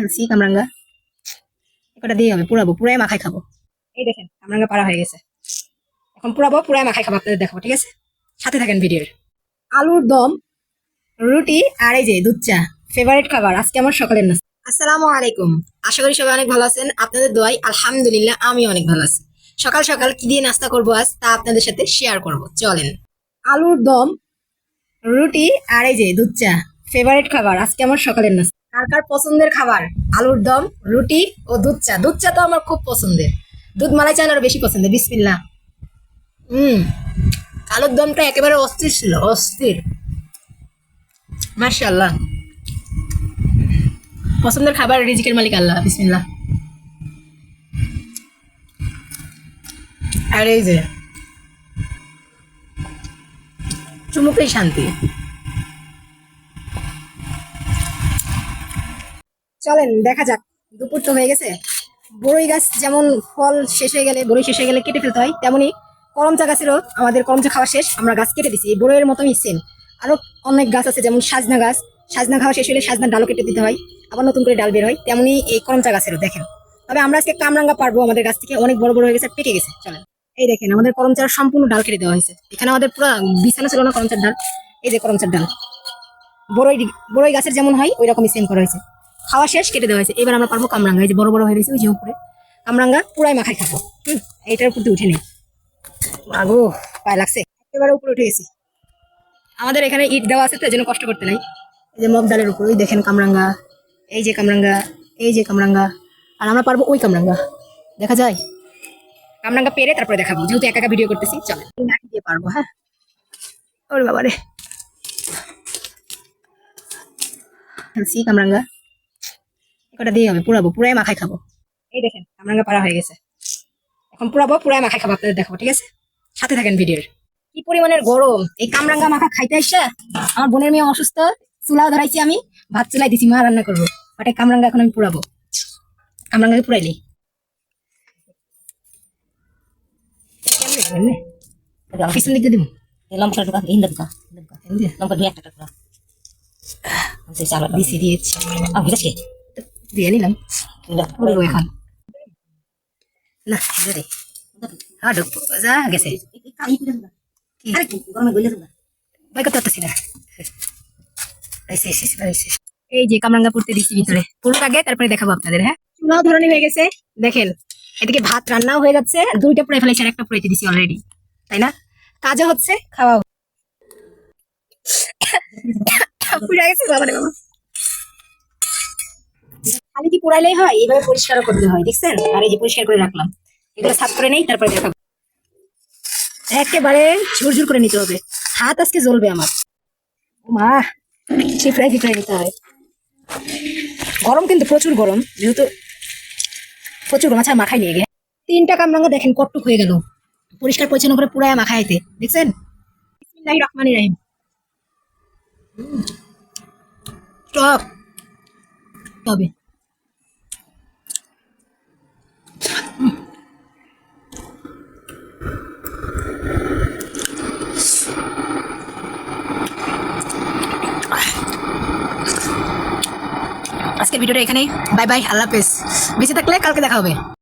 খেলছি কামরাঙ্গা একটা দিয়ে হবে পুরাবো পুরাই মাখাই খাব এই দেখেন কামরাঙ্গা পাড়া হয়ে গেছে এখন পুরাবো পুরাই মাখাই খাব আপনাদের দেখাবো ঠিক আছে সাথে থাকেন ভিডিওর আলুর দম রুটি আর এই যে দুধ চা ফেভারিট খাবার আজকে আমার সকালের নাস্তা আসসালামু আলাইকুম আশা করি সবাই অনেক ভালো আছেন আপনাদের দোয়াই আলহামদুলিল্লাহ আমি অনেক ভালো আছি সকাল সকাল কি দিয়ে নাস্তা করব আজ তা আপনাদের সাথে শেয়ার করব চলেন আলুর দম রুটি আর এই যে দুধ চা ফেভারিট খাবার আজকে আমার সকালের নাস্তা কার কার পছন্দের খাবার? আলুর দম, রুটি ও দুধ চা। দুধ চা তো আমার খুব পছন্দের। দুধ মালাই চা আরও বেশি পছন্দের বিসমিল্লা হুম, আলুর দমটা একেবারে অস্থির ছিল, অস্থির। মার্শাল্লাহ পছন্দের খাবার রিজিকের মালিক আল্লাহ, বিসমিল্লাহ। আর এই যে, চুমুকেই শান্তি। চলেন, দেখা যাক। দুপুর তো হয়ে গেছে। বড়ই গাছ যেমন ফল শেষ হয়ে গেলে, বড়ই শেষ হয়ে গেলে কেটে ফেলতে হয়, তেমনি করমচা গাছেরও আমাদের করমচা খাওয়া শেষ, আমরা গাছ কেটে দিছি। এই বড়ইয়ের মতনই সেম আরও অনেক গাছ আছে, যেমন সাজনা গাছ। সাজনা খাওয়া শেষ হলে সাজনার ডালও কেটে দিতে হয়, আবার নতুন করে ডাল বের হয়, তেমনি এই করমচা গাছেরও, দেখেন। তবে আমরা আজকে কামরাঙ্গা পারব আমাদের গাছ থেকে অনেক বড় বড় হয়ে গেছে, পেকে গেছে, চলেন। এই দেখেন, আমাদের করমচার সম্পূর্ণ ডাল কেটে দেওয়া হয়েছে। এখানে আমাদের পুরো বিছানা ছিল না, করমচার ডাল। এই যে করমচার ডাল। বড়ই বড়ই গাছের যেমন হয়, ওই রকমই সেম করা হয়েছে। খাওয়া শেষ, কেটে দেওয়া হয়েছে। এবার আমরা পারব কামরাঙ্গা। এই যে বড় বড় হয়ে গেছে ওই যে উপরে। কামরাঙ্গা, পুরাই মাখাই খাব। হুম, এইটার উপর উঠে নেই। আগো পায়ে লাগছে। একেবারে উপরে উঠে গেছি। আমাদের এখানে ইট দেওয়া আছে তো জন্য কষ্ট করতে নাই। এই যে মগ ডালের উপর, ওই দেখেন কামরাঙ্গা। এই যে কামরাঙ্গা, এই যে কামরাঙ্গা। আর আমরা পারব ওই কামরাঙ্গা। দেখা যায়? কামরাঙ্গা পেরে তারপরে দেখাবো। যেহেতু একা একা ভিডিও করতেছি, চলে। নাকি দিয়ে পারব হ্যাঁ? ওরে বাবা রে কামরাঙ্গা। কটা দিয়ে হবে পুরাবো পুরাই মাখাই খাব। এই দেখেন কামরাঙ্গা পাড়া হয়ে গেছে। এখন পুরাবো পুরাই মাখাই খাব আপনাদের দেখাবো ঠিক আছে? সাথে থাকেন ভিডিওর কি পরিমাণের গরম এই কামরাঙ্গা মাখা খাইতে এসে আমার বোনের মেয়ে অসুস্থ চুলাও ধরাইছি আমি ভাত চুলাই দিছি মা রান্না করব এই কামরাঙ্গা এখন আমি পুরাবো কামরাঙ্গাকে পুরাইলি কেমনে কেমনে? পিছন দিক দিব লঙ্কা ঢোকা হিন্দা ঢোকা লঙ্কা দুই একটা টুকরা দিছি দিয়েছি। আমি দিয়ে নিলাম পুরো এখন না হ্যাঁ ঢুকবো যা গেছে করতে পারতেছি না। এই যে কামরাঙ্গা পড়তে দিচ্ছি ভিতরে পুরোটা আগে তারপরে দেখাবো আপনাদের হ্যাঁ চুলাও ধরনের হয়ে গেছে দেখেন এদিকে ভাত রান্নাও হয়ে যাচ্ছে দুইটা পুড়ে ফেলেছি আর একটা পুড়াইতে দিছি অলরেডি তাই না কাজও হচ্ছে খাওয়াও পুড়ে গেছে বাবা খালি কি পুরাইলেই হয়? এইভাবে পরিষ্কারও করতে হয়, দেখছেন? আর এই যে পরিষ্কার করে রাখলাম। এগুলো সাফ করে নেই, তারপরে দেখাবো। একেবারে ঝুরঝুর করে নিতে হবে। হাত আজকে জ্বলবে আমার। মা চিপড়াই চিপড়াই নিতে হয়। গরম কিন্তু প্রচুর গরম, যেহেতু প্রচুর আচ্ছা মাখাই নিয়ে গে তিনটা কামরাঙ্গা দেখেন, কটটুক হয়ে গেল। পরিষ্কার পরিচ্ছন্ন করে পুরায় মাখাইতে দেখছেন? রহমানির রহিম। টক। তবে আজকের ভিডিওটা এখানেই। বাই বাই আল্লাহ হাফেজ। বেঁচে থাকলে কালকে দেখা হবে।